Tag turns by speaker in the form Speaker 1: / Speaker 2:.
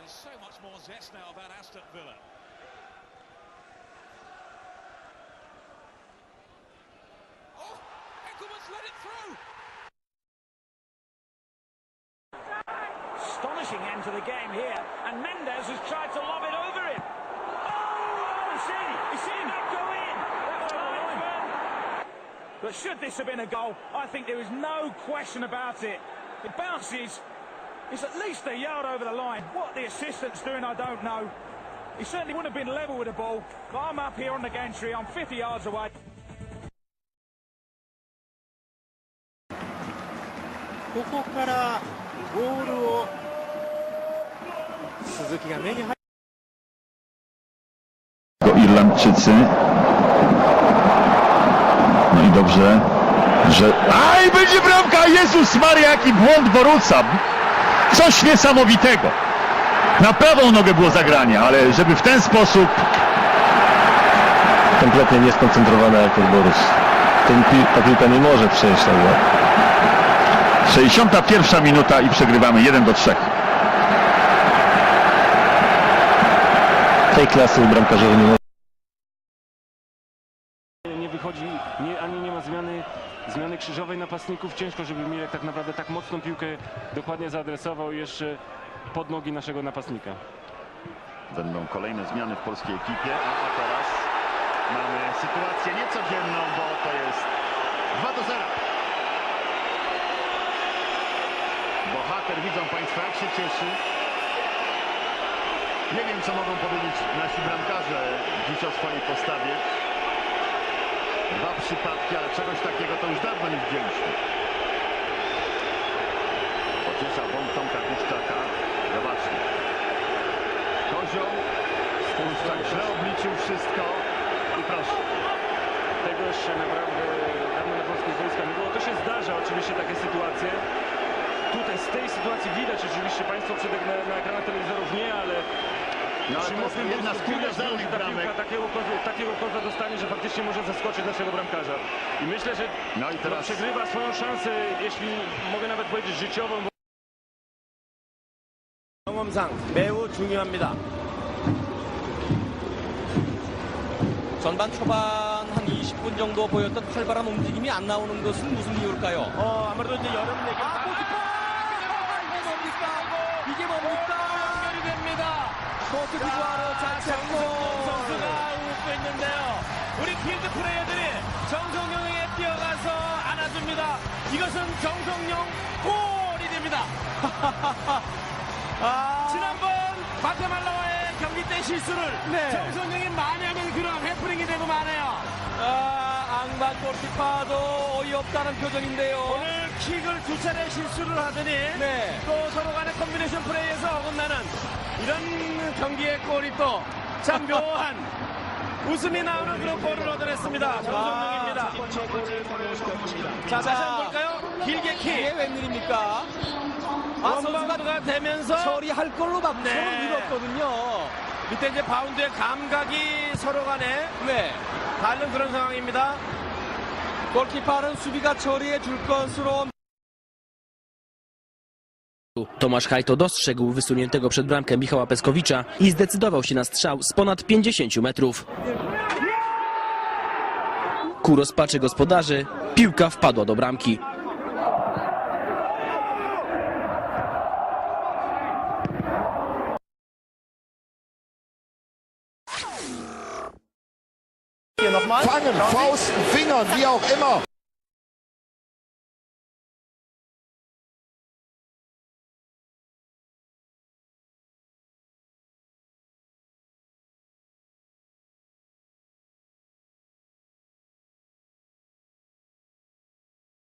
Speaker 1: There's so much more zest now about Aston Villa. Oh, Eccleman's let it through.
Speaker 2: Astonishing end to the game here, and Mendes has tried to lob it over him. Oh, he's in, he's in, that go in. That's oh, linesman. But should this have been a goal, I think there is no question about it. It bounces, it's at least a yard over the line. What the assistant's doing, I don't know. He certainly wouldn't have been level with the ball, but I'm up here on the gantry, I'm 50 yards away.
Speaker 3: ここからボールを鈴木が目に入
Speaker 4: to Irlandczycy. No i dobrze, że... Aj, będzie bramka! Jezus Maria, jaki błąd Boruca! Coś niesamowitego! Na prawą nogę było zagranie, ale żeby w ten sposób...
Speaker 5: kompletnie nieskoncentrowana ten Borus. Ten ta piłka nie może przejść tak jak
Speaker 4: 61 minuta i przegrywamy 1 do 3.
Speaker 5: tej klasy bramkarzowi nie
Speaker 6: wychodzi, nie, ani nie ma zmiany, zmiany krzyżowej napastników. Ciężko, żeby Mirek tak naprawdę tak mocną piłkę dokładnie zaadresował jeszcze pod nogi naszego napastnika.
Speaker 4: Będą kolejne zmiany w polskiej ekipie, a teraz mamy sytuację niecodzienną, bo to jest 2 do 0. Bohater, widzą Państwo, jak się cieszy. Nie wiem, co mogą powiedzieć nasi bramkarze dziś o swojej postawie. Dwa przypadki, ale czegoś takiego to już dawno nie widzieliśmy. Pociesza błąd Tomka Kuszczaka. Zobaczmy. Kozioł, Puszczak źle obliczył wszystko i proszę.
Speaker 6: Tego jeszcze naprawdę dawno na polskich wojskach nie było. To się zdarza oczywiście takie sytuacje. Tutaj z tej sytuacji widać oczywiście Państwo przed na, na ekranach telewizorów nie, ale
Speaker 4: No ale
Speaker 6: przy
Speaker 4: to jest
Speaker 6: mocnym
Speaker 4: jedna z kuriozalnych
Speaker 6: ta
Speaker 4: bramek.
Speaker 6: piłka takiego koza, takiego koza dostanie, że faktycznie może zaskoczyć naszego bramkarza. I myślę, że
Speaker 4: No i
Speaker 6: no,
Speaker 4: teraz
Speaker 6: przegrywa swoją szansę, jeśli mogę nawet powiedzieć życiową,
Speaker 3: 경험상 매우 중요합니다. 전반 초반 한 20분 정도 보였던 활발한 움직임이 안 나오는 것은 무슨 이유일까요?
Speaker 6: 어, 아무래도 이제 여름 얘기
Speaker 3: 아, 골키퍼! 이게 뭡니까? 이게 뭡니까? 됩니다. 포트디부아로 자책골.
Speaker 6: 선수가 웃고 있는데요. 우리 필드 플레이어들이 정성용에게 뛰어가서 안아줍니다. 이것은 정성용 골이 됩니다.
Speaker 3: 아,
Speaker 6: 지난번 과테말라와의 경기 때 실수를
Speaker 3: 네.
Speaker 6: 정성용이 많이 하는 그런 해프닝이 되고 마네요.
Speaker 3: 아, 악마 골키퍼도 어이없다는 표정인데요.
Speaker 6: 오늘 킥을 두 차례 실수를 하더니
Speaker 3: 네.
Speaker 6: 또 서로 간의 콤비네이션 플레이에서 어긋나는 이런 경기의 골이 또 참 묘한 웃음이 나오는 그런 골을 얻어냈습니다. 정성용입니다. 자, 다시 한번 볼까요? 길게
Speaker 3: 이게
Speaker 6: 킥.
Speaker 3: 웬일입니까? 아, 선수가
Speaker 6: 원바운드가 되면서
Speaker 3: 처리할 걸로 막
Speaker 6: 네.
Speaker 3: 손을 밀었거든요.
Speaker 6: 밑에 이제 바운드의 감각이 서로 간에
Speaker 3: 네.
Speaker 6: 다른 그런 상황입니다.
Speaker 3: 골키퍼는 수비가 처리해 줄 것으로
Speaker 7: Tomasz Hajto dostrzegł wysuniętego przed bramkę Michała Peskowicza i zdecydował się na strzał z ponad 50 metrów. Ku rozpaczy gospodarzy piłka wpadła do bramki.
Speaker 8: Fangen, Faust, Fingern, wie auch immer.